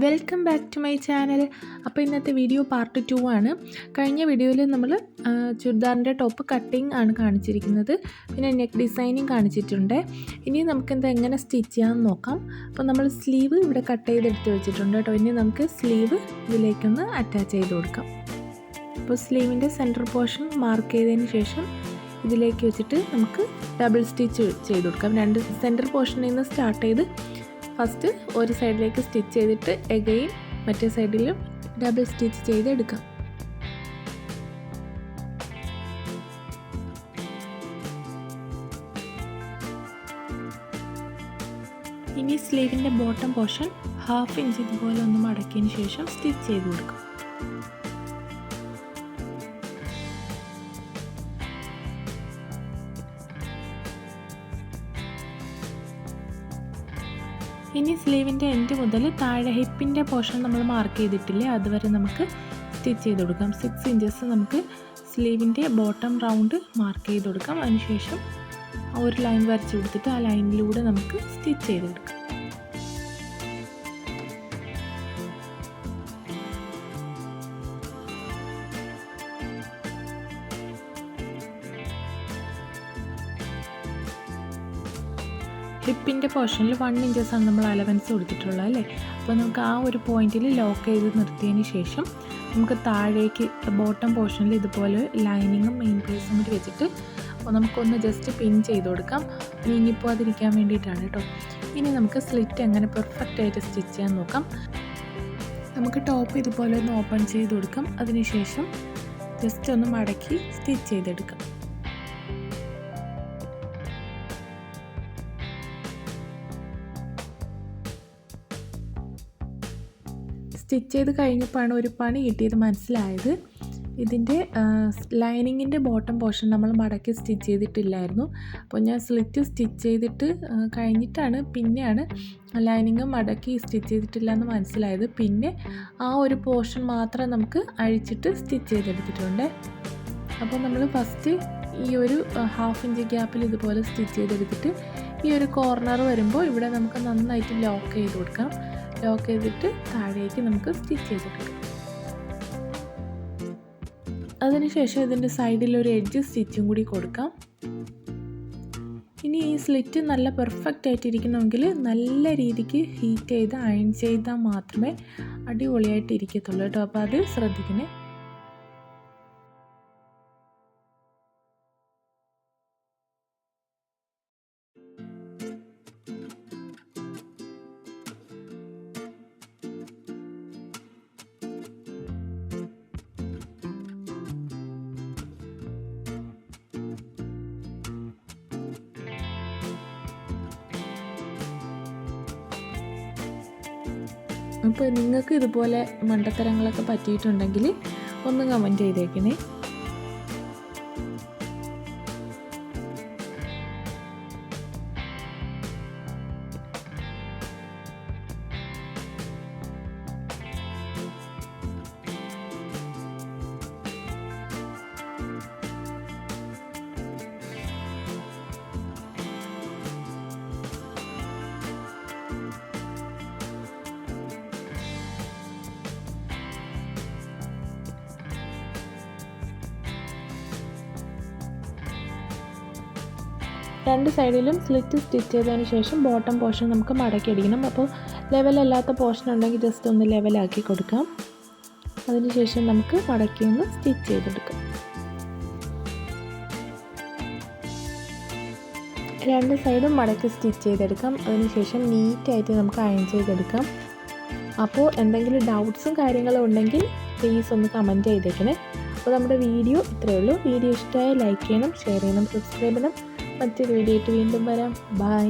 Welcome back to my channel അപ്പോൾ ഇന്നത്തെ video part two ആണ്. കഴിഞ്ഞ വീഡിയോയിൽ നമ്മൾ ചുരിദാറിന്റെ ടോപ്പ് കട്ടിങ് ആണ് കാണിച്ചിരിക്കുന്നത്. പിന്നെ നെക്ക് ഡിസൈനിങ് കാണിച്ചിട്ടുണ്ട്. ഇനി നമുക്കെന്താ എങ്ങനെ സ്റ്റിച്ച് ചെയ്യാമെന്ന് നോക്കാം. അപ്പോൾ നമ്മൾ സ്ലീവ് ഇവിടെ കട്ട് ചെയ്തെടുത്ത് വെച്ചിട്ടുണ്ട് കേട്ടോ. ഇനി നമുക്ക് സ്ലീവ് ഇതിലേക്കൊന്ന് അറ്റാച്ച് ചെയ്ത് കൊടുക്കാം. അപ്പോൾ സ്ലീവിന്റെ സെന്റർ പോർഷൻ മാർക്ക് ചെയ്തതിന് ശേഷം ഇതിലേക്ക് വെച്ചിട്ട് നമുക്ക് ഡബിൾ സ്റ്റിച്ച് ചെയ്ത് കൊടുക്കാം. രണ്ട് സെന്റർ പോർഷനിൽ നിന്ന് സ്റ്റാർട്ട് ചെയ്ത് ഫസ്റ്റ് ഒരു സൈഡിലേക്ക് സ്റ്റിച്ച് ചെയ്തിട്ട് എഗെയിൻ മറ്റേ സൈഡിലും ഡബിൾ സ്റ്റിച്ച് ചെയ്തെടുക്കാം. ഇനി സ്ലീവിന്റെ ബോട്ടം പോർഷൻ ഹാഫ് ഇഞ്ച് ഇതുപോലെ ഒന്ന് മടക്കിയതിന് ശേഷം സ്റ്റിച്ച് ചെയ്ത് കൊടുക്കാം. ഇനി സ്ലീവിന്റെ എൻഡ് മുതൽ താഴെ ഹിപ്പിന്റെ പോർഷൻ നമ്മൾ മാർക്ക് ചെയ്തിട്ടില്ലേ അതുവരെ നമുക്ക് സ്റ്റിച്ച് ചെയ്ത് കൊടുക്കാം. സിക്സ് ഇഞ്ചസ് നമുക്ക് സ്ലീവിന്റെ ബോട്ടം റൗണ്ട് മാർക്ക് ചെയ്ത് കൊടുക്കാം. അതിനുശേഷം ഒരു ലൈൻ വരച്ച് കൊടുത്തിട്ട് ആ ലൈനിലൂടെ നമുക്ക് സ്റ്റിച്ച് ചെയ്ത് ഹിപ്പിന്റെ പോർഷനിൽ വൺ ഇഞ്ചസാണ് നമ്മൾ അലവൻസ് കൊടുത്തിട്ടുള്ളത് അല്ലേ? അപ്പോൾ നമുക്ക് ആ ഒരു പോയിന്റിൽ ലോക്ക് ചെയ്ത് നിർത്തിയതിന് ശേഷം നമുക്ക് താഴേക്ക് ബോട്ടം പോർഷനിൽ ഇതുപോലെ ലൈനിങ്ങും മെയിൻ പ്ലേസും കൂടി വെച്ചിട്ട് നമുക്കൊന്ന് ജസ്റ്റ് പിൻ ചെയ്ത് കൊടുക്കാം. നീങ്ങിപ്പോവാതിരിക്കാൻ വേണ്ടിയിട്ടാണ് കേട്ടോ ഇനി നമുക്ക് സ്ലിറ്റ് എങ്ങനെ പെർഫെക്റ്റ് ആയിട്ട് സ്റ്റിച്ച് ചെയ്യാൻ നോക്കാം. നമുക്ക് ടോപ്പ് ഇതുപോലെ ഒന്ന് ഓപ്പൺ ചെയ്ത് കൊടുക്കാം. അതിനുശേഷം ജസ്റ്റ് ഒന്ന് മടക്കി സ്റ്റിച്ച് ചെയ്തെടുക്കാം. സ്റ്റിച്ച് ചെയ്ത് കഴിഞ്ഞപ്പോഴാണ് ഒരു പണി കിട്ടിയത് മനസ്സിലായത്. ഇതിന്റെ ലൈനിങ്ങിന്റെ ബോട്ടം പോർഷൻ നമ്മൾ മടക്കി സ്റ്റിച്ച് ചെയ്തിട്ടില്ലായിരുന്നു. അപ്പോൾ ഞാൻ സ്ലിറ്റ് സ്റ്റിച്ച് ചെയ്തിട്ട് കഴിഞ്ഞിട്ടാണ് പിന്നെയാണ് ലൈനിങ് മടക്കി സ്റ്റിച്ച് ചെയ്തിട്ടില്ല എന്ന് മനസ്സിലായത്. പിന്നെ ആ ഒരു പോർഷൻ മാത്രം നമുക്ക് അഴിച്ചിട്ട് സ്റ്റിച്ച് ചെയ്തെടുത്തിട്ടുണ്ട്. അപ്പോൾ നമ്മൾ ഫസ്റ്റ് ഈ ഒരു ഹാഫ് ഇഞ്ച് ഗ്യാപ്പിൽ ഇതുപോലെ സ്റ്റിച്ച് ചെയ്തെടുത്തിട്ട് ഈ ഒരു കോർണർ വരുമ്പോൾ ഇവിടെ നമുക്ക് നന്നായിട്ട് ലോക്ക് ചെയ്ത് കൊടുക്കാം. ലോക്ക് ചെയ്തിട്ട് താഴേക്ക് നമുക്ക് സ്റ്റിച്ച് ചെയ്തെടുക്കാം അതിനുശേഷം ഇതിന്റെ സൈഡിൽ ഒരു എഡ്ജ് സ്റ്റിച്ചും കൂടി കൊടുക്കാം. ഇനി ഈ സ്ലിറ്റ് നല്ല പെർഫെക്റ്റ് ആയിട്ടിരിക്കണമെങ്കിൽ നല്ല രീതിക്ക് ഹീറ്റ് ചെയ്ത് അയൺ ചെയ്താൽ മാത്രമേ അടിപൊളിയായിട്ട് ഇരിക്കത്തുള്ളൂ കേട്ടോ. അപ്പോൾ അത് ശ്രദ്ധിക്കണേ. അപ്പോൾ നിങ്ങൾക്ക് ഇതുപോലെ മണ്ടത്തരങ്ങളൊക്കെ പറ്റിയിട്ടുണ്ടെങ്കിൽ ഒന്ന് കമന്റ് ചെയ്തേക്കണേ. രണ്ട് സൈഡിലും സ്ലിറ്റ് സ്റ്റിച്ച് ചെയ്തതിന് ശേഷം ബോട്ടം പോർഷൻ നമുക്ക് മടക്കി അടിക്കണം. അപ്പോൾ ലെവലല്ലാത്ത പോർഷൻ ഉണ്ടെങ്കിൽ ജസ്റ്റ് ഒന്ന് ലെവലാക്കി കൊടുക്കാം. അതിനുശേഷം നമുക്ക് മടക്കി ഒന്ന് സ്റ്റിച്ച് ചെയ്തെടുക്കാം. രണ്ട് സൈഡും മടക്കി സ്റ്റിച്ച് ചെയ്തെടുക്കാം. അതിനുശേഷം നീറ്റായിട്ട് നമുക്ക് അയൺ ചെയ്തെടുക്കാം. അപ്പോൾ എന്തെങ്കിലും ഡൗട്ട്സും കാര്യങ്ങളും ഉണ്ടെങ്കിൽ പ്ലീസ് ഒന്ന് കമന്റ് ചെയ്തേക്കണേ. അപ്പോൾ നമ്മുടെ വീഡിയോ ഇത്രയേ ഉള്ളൂ. വീഡിയോ ഇഷ്ടമായ ലൈക്ക് ചെയ്യണം ഷെയർ ചെയ്യണം സബ്സ്ക്രൈബ് ചെയ്യണം. മറ്റൊരു വീഡിയോ ആയിട്ട് വീണ്ടും വരാം. ബൈ